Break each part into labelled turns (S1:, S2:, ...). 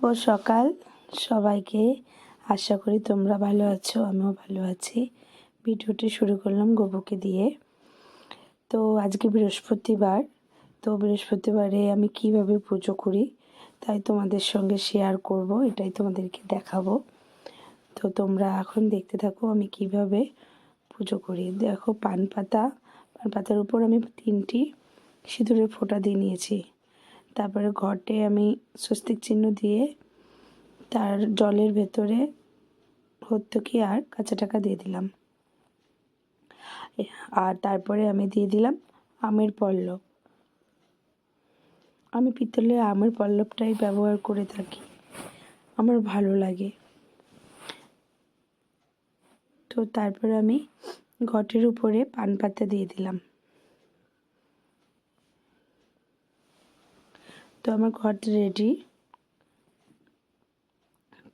S1: শুভ সকাল। সবাইকে আশা করি তোমরা ভালো আছো, আমিও ভালো আছি। ভিডিওটি শুরু করলাম গোবুকে দিয়ে। তো আজকে বৃহস্পতিবার। তো বৃহস্পতিবারে আমি কীভাবে পুজো করি, তাই তোমাদের সঙ্গে শেয়ার করব, এটাই তোমাদেরকে দেখাবো। তো তোমরা এখন দেখতে থাকো আমি কীভাবে পুজো করি। দেখো, পান পাতা, পান পাতার উপর আমি তিনটি সিঁদুরের ফোঁটা দিয়ে নিয়েছি। তারপরে ঘটে আমি স্বস্তিক চিহ্ন দিয়ে তার জলের ভেতরে হত্যকি আর কাঁচা টাকা দিয়ে দিলাম। আর তারপরে আমি দিয়ে দিলাম আমের পল্লব। আমি পিতলের আমের পল্লবটাই ব্যবহার করে থাকি। আমার ভালো লাগে। তো তারপরে আমি ঘটের উপরে পান পাতা দিয়ে দিলাম। তো আমার ঘর রেডি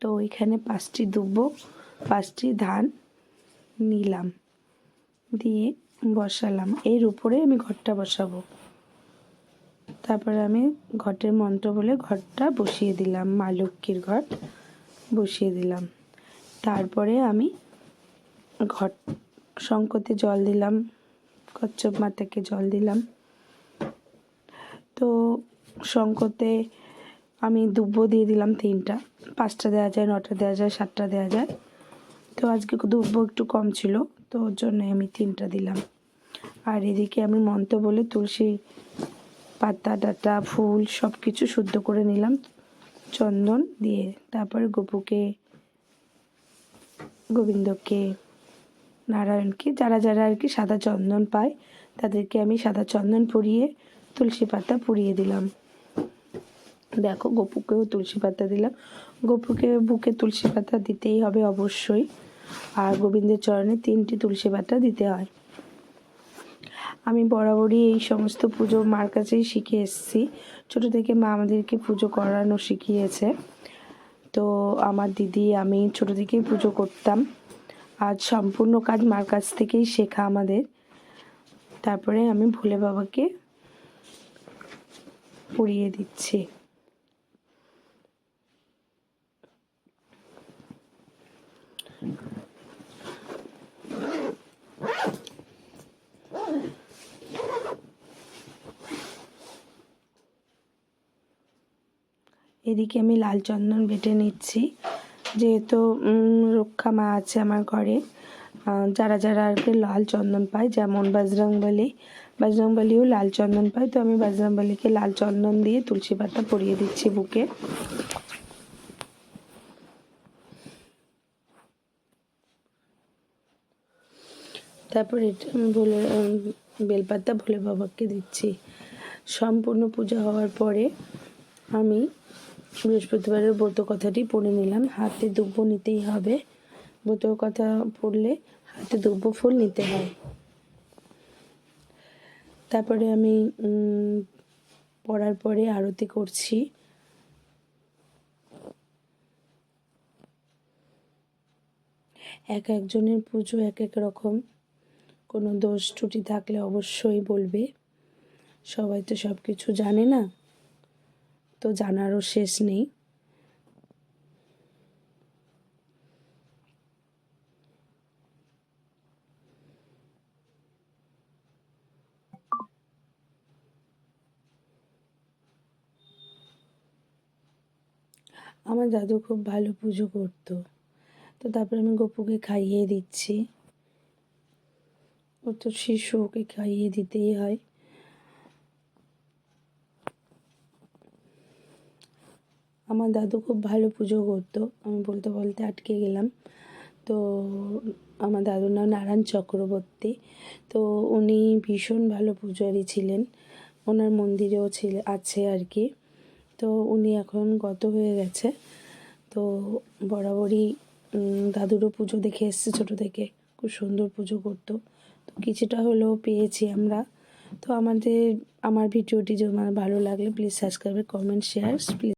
S1: তো এখানে পাঁচটি দুব্বো, পাঁচটি ধান নিলাম, দিয়ে বসালাম। এর উপরে আমি ঘরটা বসাবো। তারপরে আমি ঘটের মন্ত্র বলে ঘরটা বসিয়ে দিলাম, মা লক্ষ্মীর ঘট বসিয়ে দিলাম। তারপরে আমি ঘট শঙ্কতে জল দিলাম, কচ্ছপ মাতাকে জল দিলাম। তো শঙ্কতে আমি দুব্বো দিয়ে দিলাম তিনটা। পাঁচটা দেওয়া যায়, নটা দেওয়া যায়, সাতটা দেওয়া যায়। তো আজকে দুব্বো একটু কম ছিল, তো ওর জন্য আমি তিনটা দিলাম। আর এদিকে আমি মন্ত্র বলে তুলসী পাতা, ডাটা, ফুল সব কিছু শুদ্ধ করে নিলাম, চন্দন দিয়ে। তারপরে গোপুকে, গোবিন্দকে, নারায়ণকে, যারা যারা আর কি সাদা চন্দন পায়, তাদেরকে আমি সাদা চন্দন পরিয়ে তুলসী পাতা পুড়িয়ে দিলাম। দেখো, গপুকেও তুলসী পাতা দিলাম। গপুকে, বুকে তুলসী পাতা দিতেই হবে অবশ্যই। আর গোবিন্দের চরণে তিনটি তুলসী পাতা দিতে হয়। আমি বরাবরই এই সমস্ত পুজো মার কাছেই শিখে এসেছি। ছোটো থেকে মা আমাদেরকে পুজো করানো শিখিয়েছে। তো আমার দিদি, আমি ছোটো থেকেই পুজো করতাম। আজ সম্পূর্ণ কাজ মার কাছ থেকেই শেখা আমাদের। তারপরে আমি ভোলে বাবাকে পুড়িয়ে দিচ্ছি। এদিকে আমি লাল চন্দন বেটে নিচ্ছি। যেহেতু রক্ষা মা আছে আমার ঘরে যারা যারা আর কি লাল চন্দন পায়, যেমন বজরংবলী, বজরংবলীও লাল চন্দন পায়, তো আমি বজরংবলীকে লাল চন্দন দিয়ে তুলসী পাতা পরিয়ে দিচ্ছি বুকে। তারপর এটা আমি বলে বেলপাতা ভোলে বাবাকে দিচ্ছি। সম্পূর্ণ পূজা হওয়ার পরে আমি বৃহস্পতিবারের ব্রত কথাটি পড়ে নিলাম। হাতে দুব্ব নিতেই হবে। ব্রত কথা পড়লে হাতে দুব্ব ফুল নিতে হয়। তারপরে আমি পড়ার পরে আরতি করছি। এক একজনের পুজো এক এক রকম। কোনো দোষ ত্রুটি থাকলে অবশ্যই বলবে। সবাই তো সব কিছু জানে না, তো জানারও শেষ নেই। আমার দাদু খুব ভালো পুজো করতো, তো তারপরে আমি গপুকে খাইয়ে দিচ্ছি। তো শিশু, ওকে খাইয়ে দিতেই হয়। আমার দাদু খুব ভালো পুজো করতো, আমি বলতে বলতে আটকে গেলাম। তো আমার দাদুর নাম নারায়ণ চক্রবর্তী। তো উনি ভীষণ ভালো পূজারী ছিলেন, ওনার মন্দিরেও ছিল, আছে আর কি। তো উনি এখন গত হয়ে গেছে, তো বরাবরই দাদুরও পুজো দেখে এসছে ছোটো থেকে। খুব সুন্দর পুজো করতো। তো কিছুটা হলেও পেয়েছি আমরা। তো আমাদের, আমার ভিডিওটি যদি ভালো লাগলে please subscribe comment share please